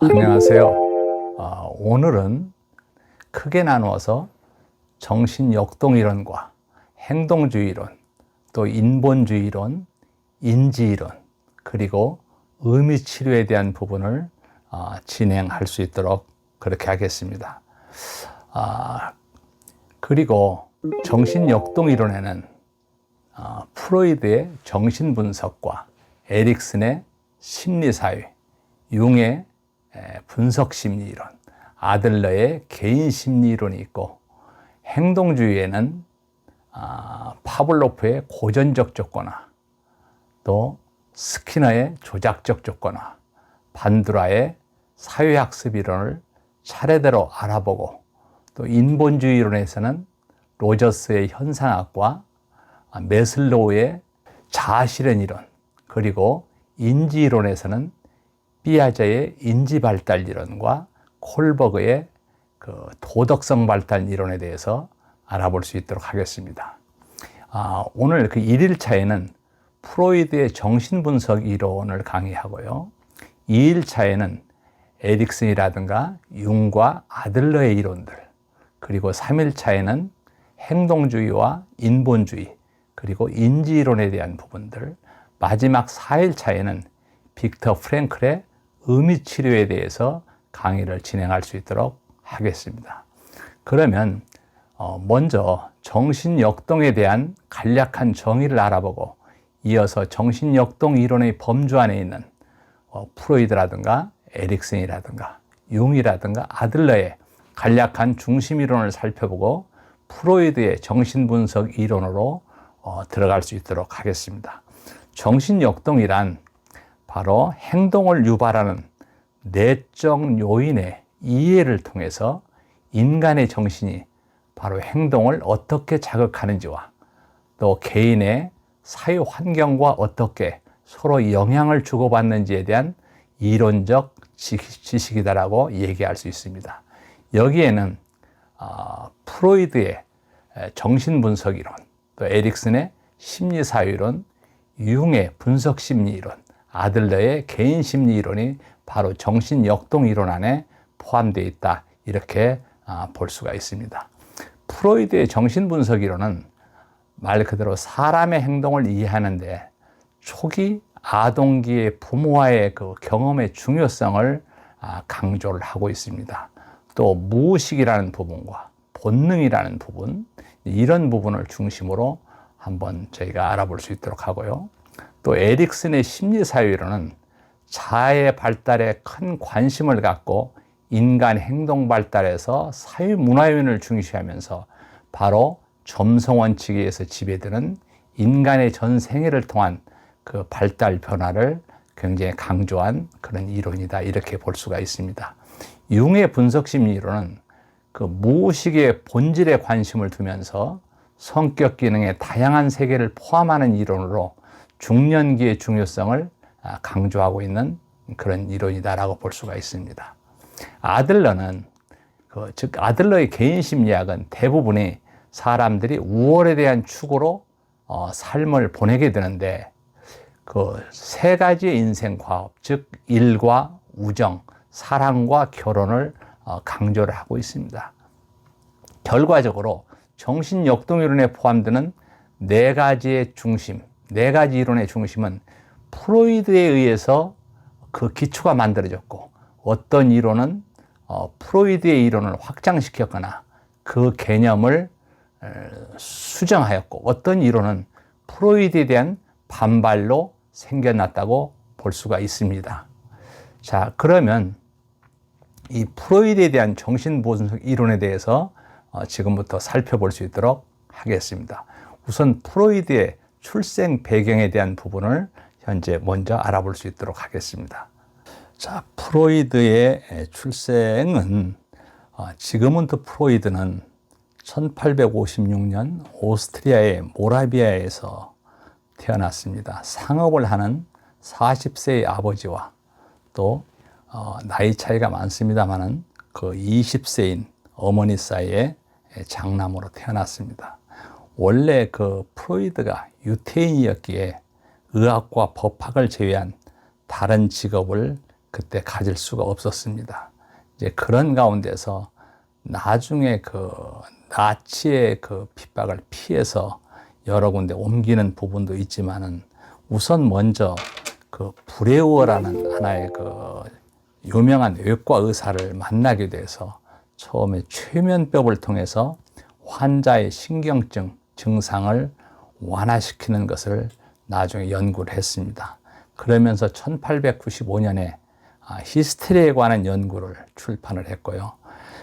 안녕하세요. 어, 오늘은 크게 나누어서 정신역동이론과 행동주의론, 또 인본주의론, 인지이론, 그리고 의미치료에 대한 부분을 어, 진행할 수 있도록 그렇게 하겠습니다. 아, 그리고 정신역동이론에는 어, 프로이드의 정신분석과 에릭슨의 심리사회, 융의 에, 분석 심리이론, 아들러의 개인 심리이론이 있고 행동주의에는 아, 파블로프의 고전적 조건화, 또 스키너의 조작적 조건화, 반두라의 사회학습 이론을 차례대로 알아보고 또 인본주의론에서는 로저스의 현상학과 메슬로우의 자아실현 이론 그리고 인지이론에서는 삐아제의 인지 발달 이론과 콜버그의 그 도덕성 발달 이론에 대해서 알아볼 수 있도록 하겠습니다. 아, 오늘 그 1일차에는 프로이드의 정신분석 이론을 강의하고요. 2일차에는 에릭슨이라든가 융과 아들러의 이론들, 그리고 3일차에는 행동주의와 인본주의, 그리고 인지이론에 대한 부분들, 마지막 4일차에는 빅터 프랭클의 의미치료에 대해서 강의를 진행할 수 있도록 하겠습니다. 그러면 어, 먼저 정신역동에 대한 간략한 정의를 알아보고 이어서 정신역동 이론의 범주 안에 있는 어, 프로이드라든가 에릭슨이라든가 융이라든가 아들러의 간략한 중심 이론을 살펴보고 프로이드의 정신분석 이론으로 어, 들어갈 수 있도록 하겠습니다. 정신역동이란 바로 행동을 유발하는 내적 요인의 이해를 통해서 인간의 정신이 바로 행동을 어떻게 자극하는지와 또 개인의 사회 환경과 어떻게 서로 영향을 주고받는지에 대한 이론적 지식이다라고 얘기할 수 있습니다. 여기에는 어, 프로이드의 정신분석 이론, 또 에릭슨의 심리사회론, 융의 분석심리 이론, 아들러의 개인 심리 이론이 바로 정신 역동 이론 안에 포함되어 있다. 이렇게 아, 볼 수가 있습니다. 프로이드의 정신 분석 이론은 말 그대로 사람의 행동을 이해하는데 초기 아동기의 부모와의 그 경험의 중요성을 아, 강조를 하고 있습니다. 또 무의식이라는 부분과 본능이라는 부분 이런 부분을 중심으로 한번 저희가 알아볼 수 있도록 하고요. 또 에릭슨의 심리사회론은 자아의 발달에 큰 관심을 갖고 인간 행동 발달에서 사회 문화 요인을 중시하면서 바로 점성 원칙에 의해서 지배되는 인간의 전 생애를 통한 그 발달 변화를 굉장히 강조한 그런 이론이다 이렇게 볼 수가 있습니다. 융의 분석 심리 이론은 그 무의식의 본질에 관심을 두면서 성격 기능의 다양한 세계를 포함하는 이론으로 중년기의 중요성을 아, 강조하고 있는 그런 이론이다라고 볼 수가 있습니다. 아들러는 그, 즉 아들러의 개인 심리학은 대부분이 사람들이 우월에 대한 추구로 어, 삶을 보내게 되는데 그 세 가지의 인생 과업, 즉 일과 우정, 사랑과 결혼을 어, 강조를 하고 있습니다. 결과적으로 정신 역동 이론에 포함되는 네 가지의 중심, 네 가지 이론의 중심은 프로이드에 의해서 그 기초가 만들어졌고 어떤 이론은 어, 프로이드의 이론을 확장시켰거나 그 개념을 수정하였고 어떤 이론은 프로이드에 대한 반발로 생겨났다고 볼 수가 있습니다. 자, 그러면 이 프로이드에 대한 정신분석 이론에 대해서 어, 지금부터 살펴볼 수 있도록 하겠습니다. 우선 프로이드의 출생 배경에 대한 부분을 현재 먼저 알아볼 수 있도록 하겠습니다. 자, 프로이드의 출생은 어, 지금은트 프로이드는 1856년 오스트리아의 모라비아에서 태어났습니다. 상업을 하는 40세의 아버지와 또 어, 나이 차이가 많습니다만은 그 20세인 어머니 사이에 장남으로 태어났습니다. 원래 그 프로이드가 유태인이었기에 의학과 법학을 제외한 다른 직업을 그때 가질 수가 없었습니다. 이제 그런 가운데서 나중에 그 나치의 그 핍박을 피해서 여러 군데 옮기는 부분도 있지만은 우선 먼저 그 브레우어라는 하나의 그 유명한 외과 의사를 만나게 돼서 처음에 최면법을 통해서 환자의 신경증 증상을 완화시키는 것을 나중에 연구를 했습니다. 그러면서 1895년에 아, 히스테리에 관한 연구를 출판을 했고요.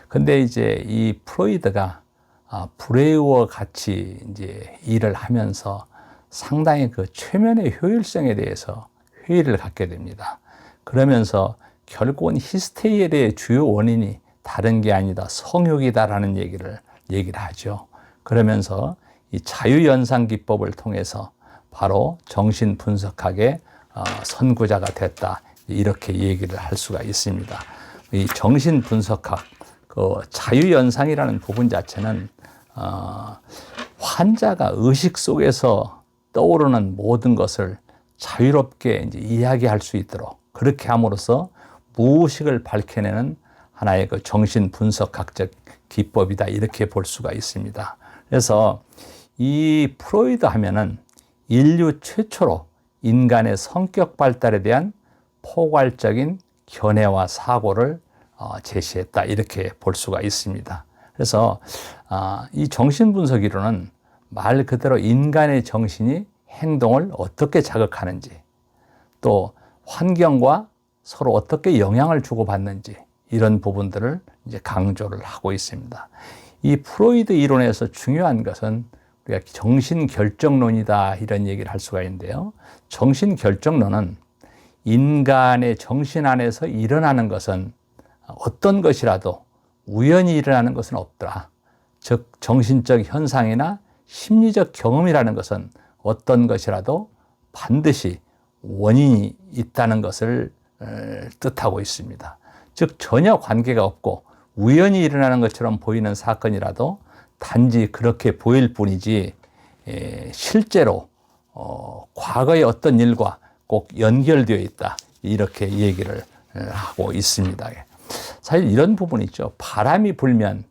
근데 이제 이 프로이드가 아, 브레이워 같이 이제 일을 하면서 상당히 그 최면의 효율성에 대해서 회의를 갖게 됩니다. 그러면서 결국은 히스테리의 주요 원인이 다른 게 아니다 성욕이다라는 얘기를 얘기를 하죠. 그러면서 이 자유연상 기법을 통해서 바로 정신 분석학의 어, 선구자가 됐다 이렇게 얘기를 할 수가 있습니다. 이 정신 분석학 그 자유연상이라는 부분 자체는 어, 환자가 의식 속에서 떠오르는 모든 것을 자유롭게 이제 이야기할 수 있도록 그렇게 함으로써 무의식을 밝혀내는 하나의 그 정신 분석학적 기법이다 이렇게 볼 수가 있습니다. 그래서 이 프로이드 하면은 인류 최초로 인간의 성격 발달에 대한 포괄적인 견해와 사고를 어, 제시했다 이렇게 볼 수가 있습니다. 그래서 아, 이 정신분석 이론은 말 그대로 인간의 정신이 행동을 어떻게 자극하는지 또 환경과 서로 어떻게 영향을 주고받는지 이런 부분들을 이제 강조를 하고 있습니다. 이 프로이드 이론에서 중요한 것은 우리가 정신 결정론이다 이런 얘기를 할 수가 있는데요. 정신 결정론은 인간의 정신 안에서 일어나는 것은 어떤 것이라도 우연히 일어나는 것은 없더라. 즉 정신적 현상이나 심리적 경험이라는 것은 어떤 것이라도 반드시 원인이 있다는 것을 뜻하고 있습니다. 즉 전혀 관계가 없고 우연히 일어나는 것처럼 보이는 사건이라도 단지 그렇게 보일 뿐이지 실제로 어, 과거의 어떤 일과 꼭 연결되어 있다 이렇게 얘기를 하고 있습니다. 사실 이런 부분이 있죠. 바람이 불면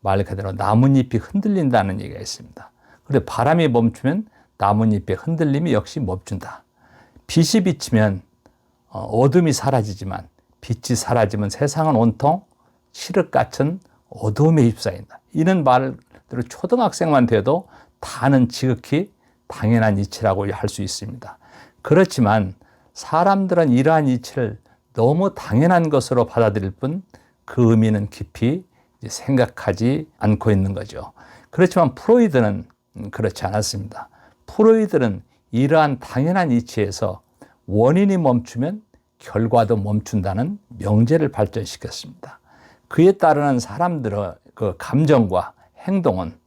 말 그대로 나뭇잎이 흔들린다는 얘기가 있습니다. 그런데 바람이 멈추면 나뭇잎의 흔들림이 역시 멈춘다. 빛이 비치면 어, 어둠이 사라지지만 빛이 사라지면 세상은 온통 칠흑 같은 어둠에 휩싸인다. 이런 말 대로 초등학생만 돼도 다는 지극히 당연한 이치라고 할 수 있습니다. 그렇지만 사람들은 이러한 이치를 너무 당연한 것으로 받아들일 뿐 그 의미는 깊이 생각하지 않고 있는 거죠. 그렇지만 프로이드는 그렇지 않았습니다. 프로이드는 이러한 당연한 이치에서 원인이 멈추면 결과도 멈춘다는 명제를 발전시켰습니다. 그에 따르는 사람들의 그 감정과 행동은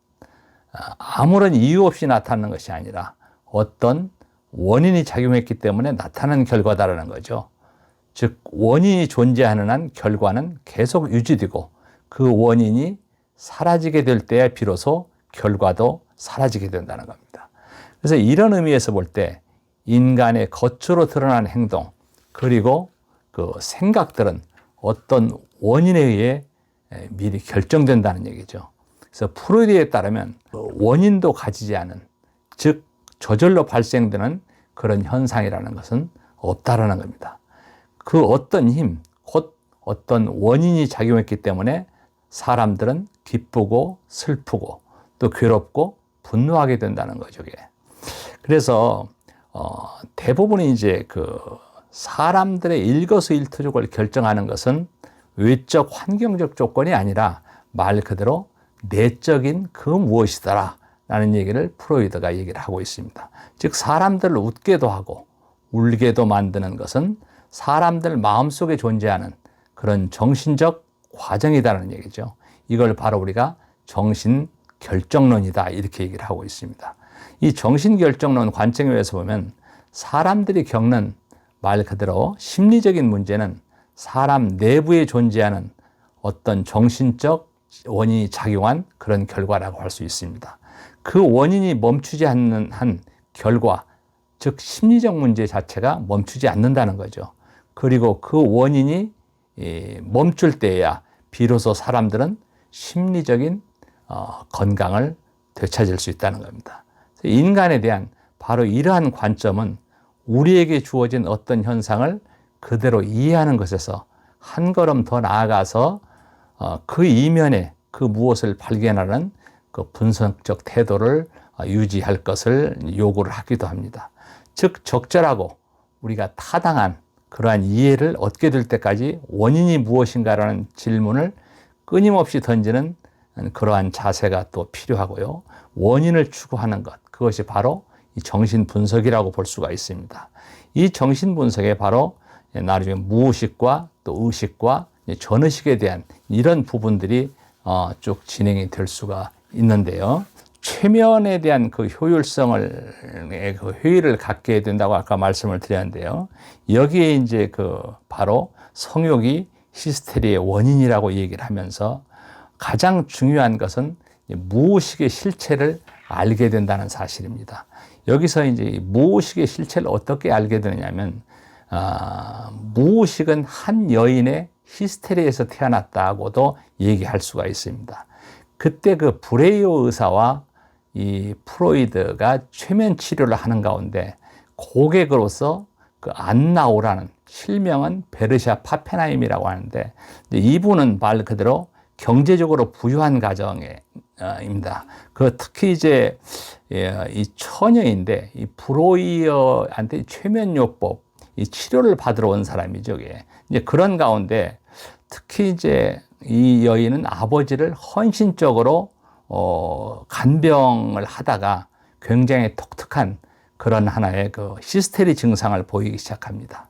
아무런 이유 없이 나타나는 것이 아니라 어떤 원인이 작용했기 때문에 나타나는 결과다라는 거죠. 즉, 원인이 존재하는 한 결과는 계속 유지되고 그 원인이 사라지게 될 때에 비로소 결과도 사라지게 된다는 겁니다. 그래서 이런 의미에서 볼 때 인간의 겉으로 드러난 행동 그리고 그 생각들은 어떤 원인에 의해 미리 결정된다는 얘기죠. 그래서 프로이드에 따르면 그 원인도 가지지 않은 즉 저절로 발생되는 그런 현상이라는 것은 없다라는 겁니다. 그 어떤 힘, 곧 어떤 원인이 작용했기 때문에 사람들은 기쁘고 슬프고 또 괴롭고 분노하게 된다는 거죠. 이게. 그래서 어, 대부분이 이제 그 사람들의 일거수일투족을 결정하는 것은 외적 환경적 조건이 아니라 말 그대로 내적인 그 무엇이더라 라는 얘기를 프로이드가 얘기를 하고 있습니다. 즉 사람들을 웃게도 하고 울게도 만드는 것은 사람들 마음속에 존재하는 그런 정신적 과정이다라는 얘기죠. 이걸 바로 우리가 정신 결정론이다 이렇게 얘기를 하고 있습니다. 이 정신 결정론 관점에서 보면 사람들이 겪는 말 그대로 심리적인 문제는 사람 내부에 존재하는 어떤 정신적 원인이 작용한 그런 결과라고 할 수 있습니다. 그 원인이 멈추지 않는 한 결과, 즉 심리적 문제 자체가 멈추지 않는다는 거죠. 그리고 그 원인이 멈출 때야 비로소 사람들은 심리적인 어, 건강을 되찾을 수 있다는 겁니다. 인간에 대한 바로 이러한 관점은 우리에게 주어진 어떤 현상을 그대로 이해하는 것에서 한 걸음 더 나아가서 어, 그 이면에 그 무엇을 발견하는 그 분석적 태도를 어, 유지할 것을 요구를 하기도 합니다. 즉, 적절하고 우리가 타당한 그러한 이해를 얻게 될 때까지 원인이 무엇인가라는 질문을 끊임없이 던지는 그러한 자세가 또 필요하고요. 원인을 추구하는 것, 그것이 바로 이 정신 분석이라고 볼 수가 있습니다. 이 정신 분석에 바로 나중에 무의식과 또 의식과 전의식에 대한 이런 부분들이 어, 쭉 진행이 될 수가 있는데요. 최면에 대한 그 효율성을 그 회의를 갖게 된다고 아까 말씀을 드렸는데요. 여기에 이제 그 바로 성욕이 히스테리의 원인이라고 얘기를 하면서 가장 중요한 것은 무의식의 실체를 알게 된다는 사실입니다. 여기서 이제 무의식의 실체를 어떻게 알게 되느냐면 아, 무의식은 한 여인의 히스테리에서 태어났다고도 얘기할 수가 있습니다. 그때 그 브레이오 의사와 이 프로이드가 최면 치료를 하는 가운데 고객으로서 그 안나오라는 실명은 베르샤 파페나임이라고 하는데 이분은 말 그대로 경제적으로 부유한 가정입니다. 그 특히 이제 예, 이 처녀인데 이 브로이어한테 최면요법 이 치료를 받으러 온 사람이죠. 이게 이제 그런 가운데 특히 이제 이 여인은 아버지를 헌신적으로 어, 간병을 하다가 굉장히 독특한 그런 하나의 그 시스테리 증상을 보이기 시작합니다.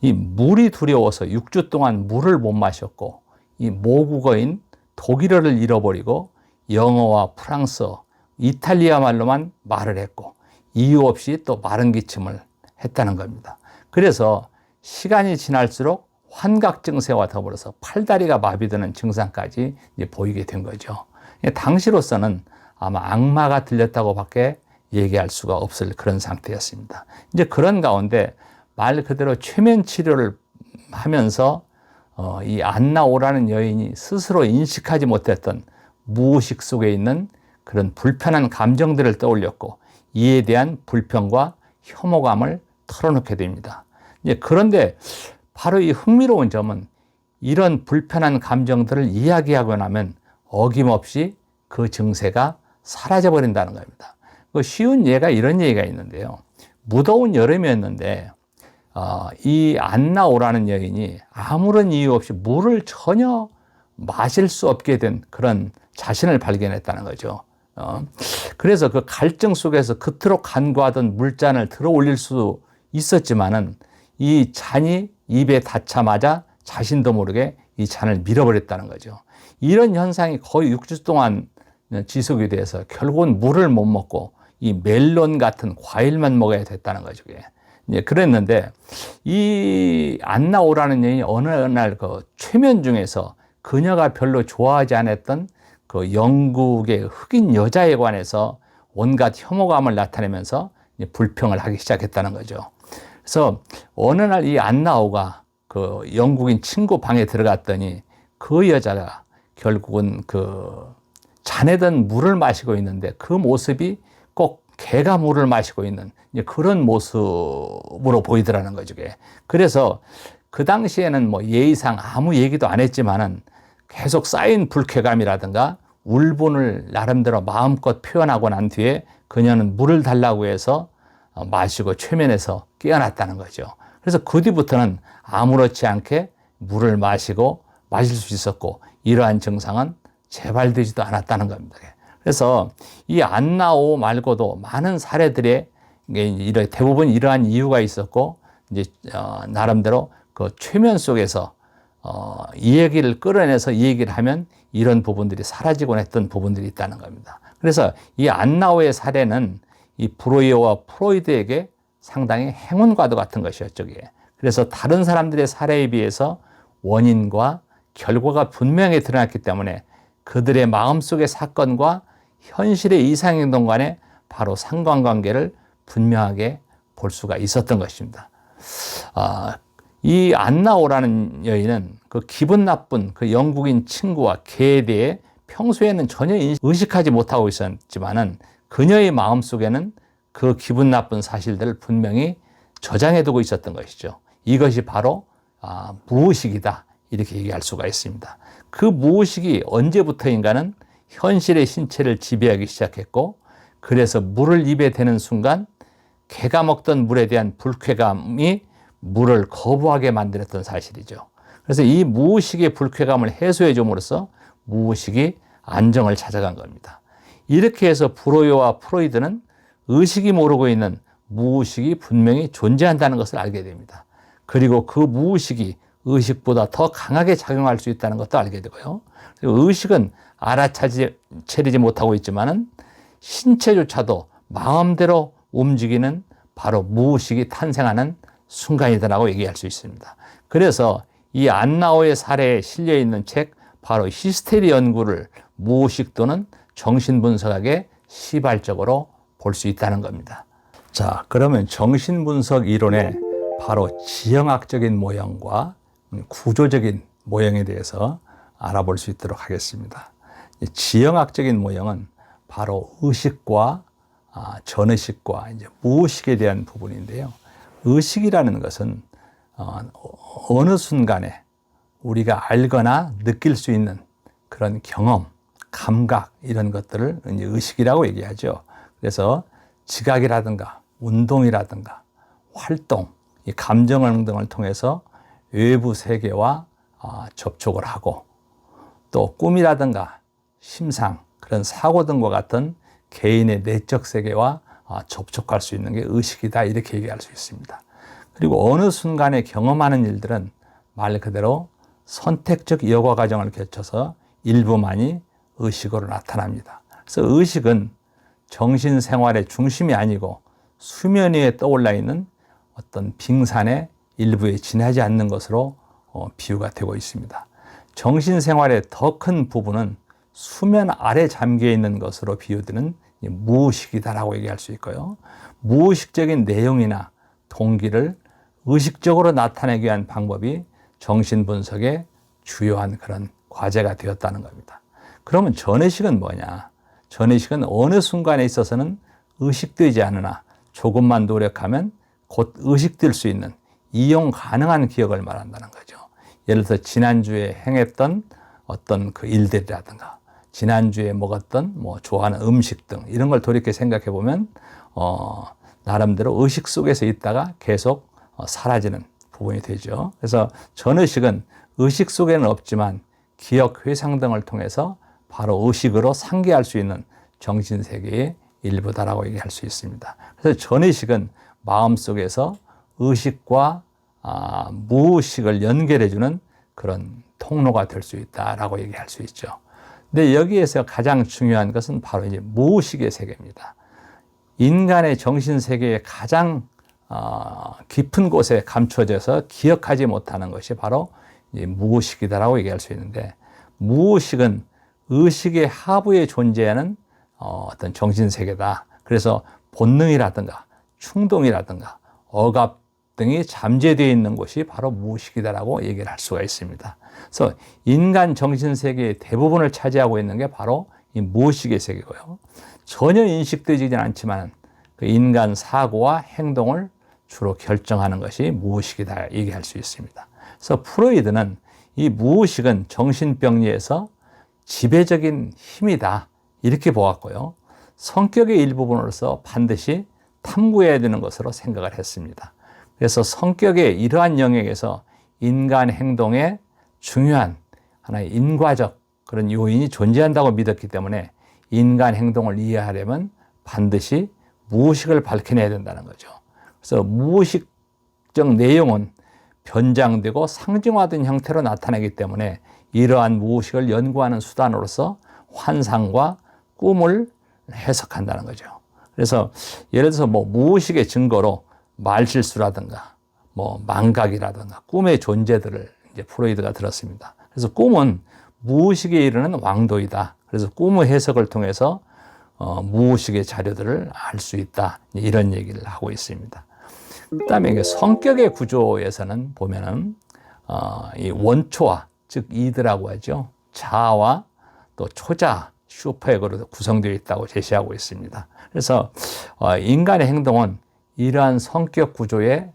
이 물이 두려워서 6주 동안 물을 못 마셨고 이 모국어인 독일어를 잃어버리고 영어와 프랑스어, 이탈리아 말로만 말을 했고 이유 없이 또 마른 기침을 했다는 겁니다. 그래서 시간이 지날수록 환각 증세와 더불어서 팔다리가 마비되는 증상까지 보이게 된 거죠. 당시로서는 아마 악마가 들렸다고 밖에 얘기할 수가 없을 그런 상태였습니다. 이제 그런 가운데 말 그대로 최면 치료를 하면서 어, 이 안나오라는 여인이 스스로 인식하지 못했던 무의식 속에 있는 그런 불편한 감정들을 떠올렸고 이에 대한 불평과 혐오감을 털어놓게 됩니다. 이제 그런데 바로 이 흥미로운 점은 이런 불편한 감정들을 이야기하고 나면 어김없이 그 증세가 사라져 버린다는 겁니다. 그 쉬운 예가 이런 얘기가 있는데요. 무더운 여름이었는데 어, 이 안나오라는 여인이 아무런 이유 없이 물을 전혀 마실 수 없게 된 그런 자신을 발견했다는 거죠. 어, 그래서 그 갈증 속에서 그토록 간과하던 물잔을 들어 올릴 수 있었지만은 이 잔이 입에 닿자마자 자신도 모르게 이 잔을 밀어버렸다는 거죠. 이런 현상이 거의 6주 동안 지속이 돼서 결국은 물을 못 먹고 이 멜론 같은 과일만 먹어야 됐다는 거죠. 이제 그랬는데 이 안 나오라는 여인이 어느 날 그 최면 중에서 그녀가 별로 좋아하지 않았던 그 영국의 흑인 여자에 관해서 온갖 혐오감을 나타내면서 불평을 하기 시작했다는 거죠. 그래서 어느 날 이 안나오가 그 영국인 친구 방에 들어갔더니 그 여자가 결국은 그 자네던 물을 마시고 있는데 그 모습이 꼭 개가 물을 마시고 있는 그런 모습으로 보이더라는 거죠. 그래서 그 당시에는 뭐 예의상 아무 얘기도 안 했지만은 계속 쌓인 불쾌감이라든가 울분을 나름대로 마음껏 표현하고 난 뒤에 그녀는 물을 달라고 해서 어, 마시고 최면에서 깨어났다는 거죠. 그래서 그 뒤부터는 아무렇지 않게 물을 마시고 마실 수 있었고 이러한 증상은 재발되지도 않았다는 겁니다. 그래서 이 안나오 말고도 많은 사례들에 대부분 이러한 이유가 있었고 이제 어, 나름대로 그 최면 속에서 어, 이 얘기를 끌어내서 이 얘기를 하면 이런 부분들이 사라지곤 했던 부분들이 있다는 겁니다. 그래서 이 안나오의 사례는 이 브로이어와 프로이드에게 상당히 행운과도 같은 것이었죠. 그래서 다른 사람들의 사례에 비해서 원인과 결과가 분명히 드러났기 때문에 그들의 마음속의 사건과 현실의 이상행동 간에 바로 상관관계를 분명하게 볼 수가 있었던 것입니다. 아, 이 안나오라는 여인은 그 기분 나쁜 그 영국인 친구와 개에 대해 평소에는 전혀 의식하지 못하고 있었지만은 그녀의 마음 속에는 그 기분 나쁜 사실들을 분명히 저장해 두고 있었던 것이죠. 이것이 바로 아, 무의식이다. 이렇게 얘기할 수가 있습니다. 그 무의식이 언제부터인가는 현실의 신체를 지배하기 시작했고, 그래서 물을 입에 대는 순간 개가 먹던 물에 대한 불쾌감이 물을 거부하게 만들었던 사실이죠. 그래서 이 무의식의 불쾌감을 해소해 줌으로써 무의식이 안정을 찾아간 겁니다. 이렇게 해서 브로이와 프로이드는 의식이 모르고 있는 무의식이 분명히 존재한다는 것을 알게 됩니다. 그리고 그 무의식이 의식보다 더 강하게 작용할 수 있다는 것도 알게 되고요. 의식은 알아차리지 못하고 있지만은 신체조차도 마음대로 움직이는 바로 무의식이 탄생하는 순간이다라고 얘기할 수 있습니다. 그래서 이 안나오의 사례에 실려 있는 책 바로 히스테리 연구를 무의식 또는 정신분석학의 시발적으로 볼 수 있다는 겁니다. 자, 그러면 정신분석 이론의 바로 지형학적인 모형과 구조적인 모형에 대해서 알아볼 수 있도록 하겠습니다. 지형학적인 모형은 바로 의식과 아, 전의식과 이제 무의식에 대한 부분인데요. 의식이라는 것은 어, 어느 순간에 우리가 알거나 느낄 수 있는 그런 경험, 감각 이런 것들을 이제 의식이라고 얘기하죠. 그래서 지각이라든가 운동이라든가 활동, 이 감정 등을 통해서 외부 세계와 어, 접촉을 하고 또 꿈이라든가 심상 그런 사고 등과 같은 개인의 내적 세계와 어, 접촉할 수 있는 게 의식이다 이렇게 얘기할 수 있습니다. 그리고 어느 순간에 경험하는 일들은 말 그대로 선택적 여과 과정을 거쳐서 일부만이 의식으로 나타납니다. 그래서 의식은 정신 생활의 중심이 아니고 수면 위에 떠올라 있는 어떤 빙산의 일부에 지나지 않는 것으로 어, 비유가 되고 있습니다. 정신 생활의 더 큰 부분은 수면 아래 잠겨 있는 것으로 비유되는 무의식이다라고 얘기할 수 있고요. 무의식적인 내용이나 동기를 의식적으로 나타내기 위한 방법이 정신 분석의 주요한 그런 과제가 되었다는 겁니다. 그러면 전의식은 뭐냐? 전의식은 어느 순간에 있어서는 의식되지 않으나 조금만 노력하면 곧 의식될 수 있는 이용 가능한 기억을 말한다는 거죠. 예를 들어 지난주에 행했던 어떤 그 일들이라든가 지난주에 먹었던 뭐 좋아하는 음식 등 이런 걸 돌이켜 생각해 보면 어 나름대로 의식 속에서 있다가 계속 어, 사라지는 부분이 되죠. 그래서 전의식은 의식 속에는 없지만 기억 회상 등을 통해서 바로 의식으로 상기할 수 있는 정신 세계의 일부다라고 얘기할 수 있습니다. 그래서 전의식은 마음속에서 의식과 아, 무의식을 연결해주는 그런 통로가 될 수 있다라고 얘기할 수 있죠. 근데 여기에서 가장 중요한 것은 바로 이제 무의식의 세계입니다. 인간의 정신 세계의 가장 어, 깊은 곳에 감춰져서 기억하지 못하는 것이 바로 무의식이다라고 얘기할 수 있는데 무의식은 의식의 하부에 존재하는 어, 어떤 정신 세계다. 그래서 본능이라든가 충동이라든가 억압 등이 잠재되어 있는 곳이 바로 무의식이다라고 얘기를 할 수가 있습니다. 그래서 인간 정신 세계의 대부분을 차지하고 있는 게 바로 이 무의식의 세계고요. 전혀 인식되지는 않지만 그 인간 사고와 행동을 주로 결정하는 것이 무의식이다 얘기할 수 있습니다. 그래서 프로이드는 이 무의식은 정신병리에서 지배적인 힘이다 이렇게 보았고요. 성격의 일부분으로서 반드시 탐구해야 되는 것으로 생각을 했습니다. 그래서 성격의 이러한 영역에서 인간 행동에 중요한 하나의 인과적 그런 요인이 존재한다고 믿었기 때문에 인간 행동을 이해하려면 반드시 무의식을 밝혀내야 된다는 거죠. 그래서 무의식적 내용은 변장되고 상징화된 형태로 나타나기 때문에 이러한 무의식을 연구하는 수단으로서 환상과 꿈을 해석한다는 거죠. 그래서 예를 들어서 뭐 무의식의 증거로 말실수라든가 뭐 망각이라든가 꿈의 존재들을 이제 프로이드가 들었습니다. 그래서 꿈은 무의식에 이르는 왕도이다. 그래서 꿈의 해석을 통해서 어, 무의식의 자료들을 알 수 있다. 이런 얘기를 하고 있습니다. 그 다음에 이게 성격의 구조에서는 보면은 어, 이 원초와 즉 이드라고 하죠. 자와 또 초자 슈퍼액으로 구성되어 있다고 제시하고 있습니다. 그래서 어, 인간의 행동은 이러한 성격 구조의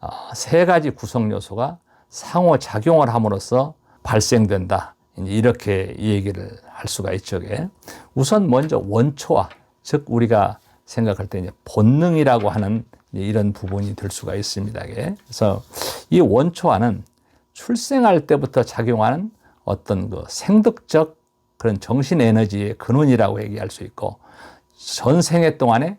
어, 세 가지 구성 요소가 상호 작용을 함으로써 발생된다. 이렇게 얘기를 할 수가 있죠. 우선 먼저 원초와 즉 우리가 생각할 때 본능이라고 하는 이런 부분이 될 수가 있습니다. 그래서 이 원초와는 출생할 때부터 작용하는 어떤 그 생득적 그런 정신 에너지의 근원이라고 얘기할 수 있고 전생애 동안의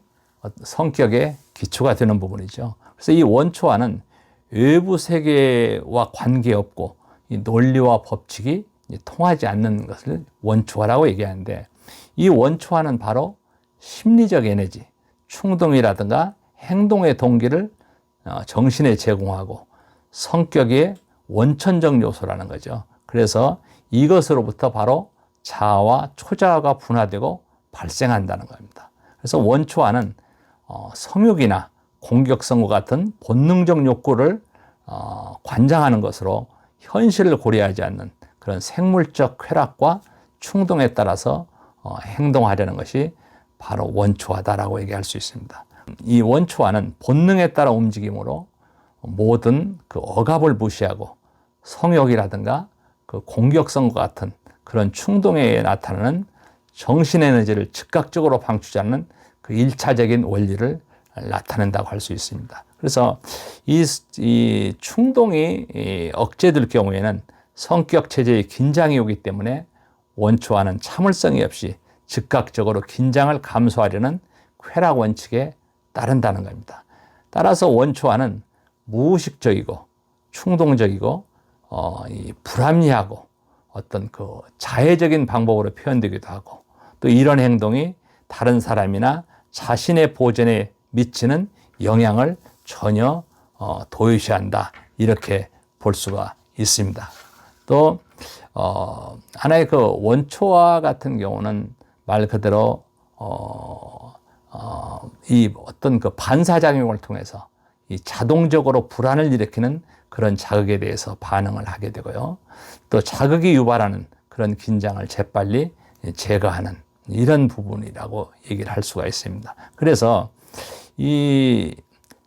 성격의 기초가 되는 부분이죠. 그래서 이 원초와는 외부 세계와 관계없고 이 논리와 법칙이 통하지 않는 것을 원초화라고 얘기하는데 이 원초화는 바로 심리적 에너지, 충동이라든가 행동의 동기를 어, 정신에 제공하고 성격의 원천적 요소라는 거죠. 그래서 이것으로부터 바로 자아와 초자아가 분화되고 발생한다는 겁니다. 그래서 원초화는 어, 성욕이나 공격성과 같은 본능적 욕구를 어, 관장하는 것으로 현실을 고려하지 않는 그런 생물적 쾌락과 충동에 따라서 행동하려는 것이 바로 원초화다라고 얘기할 수 있습니다. 이 원초화는 본능에 따라 움직이므로 모든 그 억압을 무시하고 성욕이라든가 그 공격성과 같은 그런 충동에 나타나는 정신 에너지를 즉각적으로 방출하는 그 일차적인 원리를 나타낸다고 할 수 있습니다. 그래서 이, 이 충동이 이 억제될 경우에는 성격 체제의 긴장이 오기 때문에 원초와는 참을성이 없이 즉각적으로 긴장을 감소하려는 쾌락 원칙에 따른다는 겁니다. 따라서 원초와는 무의식적이고 충동적이고 어, 이 불합리하고 어떤 그 자해적인 방법으로 표현되기도 하고 또 이런 행동이 다른 사람이나 자신의 보전에 미치는 영향을 전혀 어, 도외시한다 이렇게 볼 수가 있습니다. 또 어, 하나의 그 원초와 같은 경우는 말 그대로 어, 어, 이 어떤 그 반사작용을 통해서 이 자동적으로 불안을 일으키는 그런 자극에 대해서 반응을 하게 되고요. 또 자극이 유발하는 그런 긴장을 재빨리 제거하는 이런 부분이라고 얘기를 할 수가 있습니다. 그래서 이,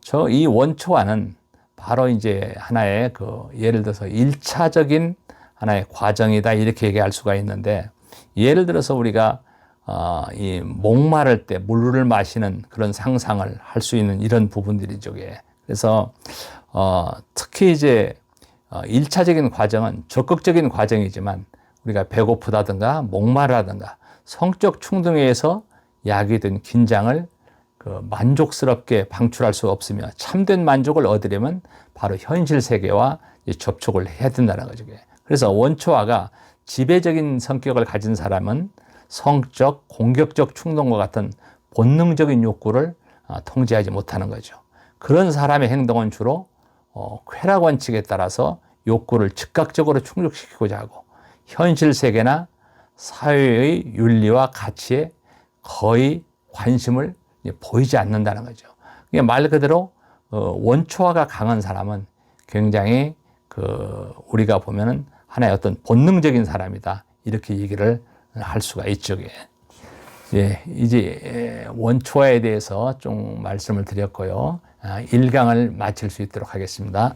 저, 이 원초와는 바로 이제 하나의 그 예를 들어서 일차적인 하나의 과정이다 이렇게 얘기할 수가 있는데 예를 들어서 우리가 어, 이 목마를 때 물을 마시는 그런 상상을 할 수 있는 이런 부분들이죠. 그래서 어, 특히 이제 어, 1차적인 과정은 적극적인 과정이지만 우리가 배고프다든가 목마르다든가 성적 충동에 의해서 야기된 긴장을 그 만족스럽게 방출할 수 없으며 참된 만족을 얻으려면 바로 현실 세계와 접촉을 해야 된다는 거죠. 그래서 원초화가 지배적인 성격을 가진 사람은 성적, 공격적 충동과 같은 본능적인 욕구를 어, 통제하지 못하는 거죠. 그런 사람의 행동은 주로 어, 쾌락 원칙에 따라서 욕구를 즉각적으로 충족시키고자 하고 현실 세계나 사회의 윤리와 가치에 거의 관심을 보이지 않는다는 거죠. 말 그대로 어, 원초화가 강한 사람은 굉장히 그 우리가 보면은 하나의 어떤 본능적인 사람이다 이렇게 얘기를 할 수가 있죠. 예, 이제 예, 원초에 대해서 좀 말씀을 드렸고요. 아, 1강을 마칠 수 있도록 하겠습니다.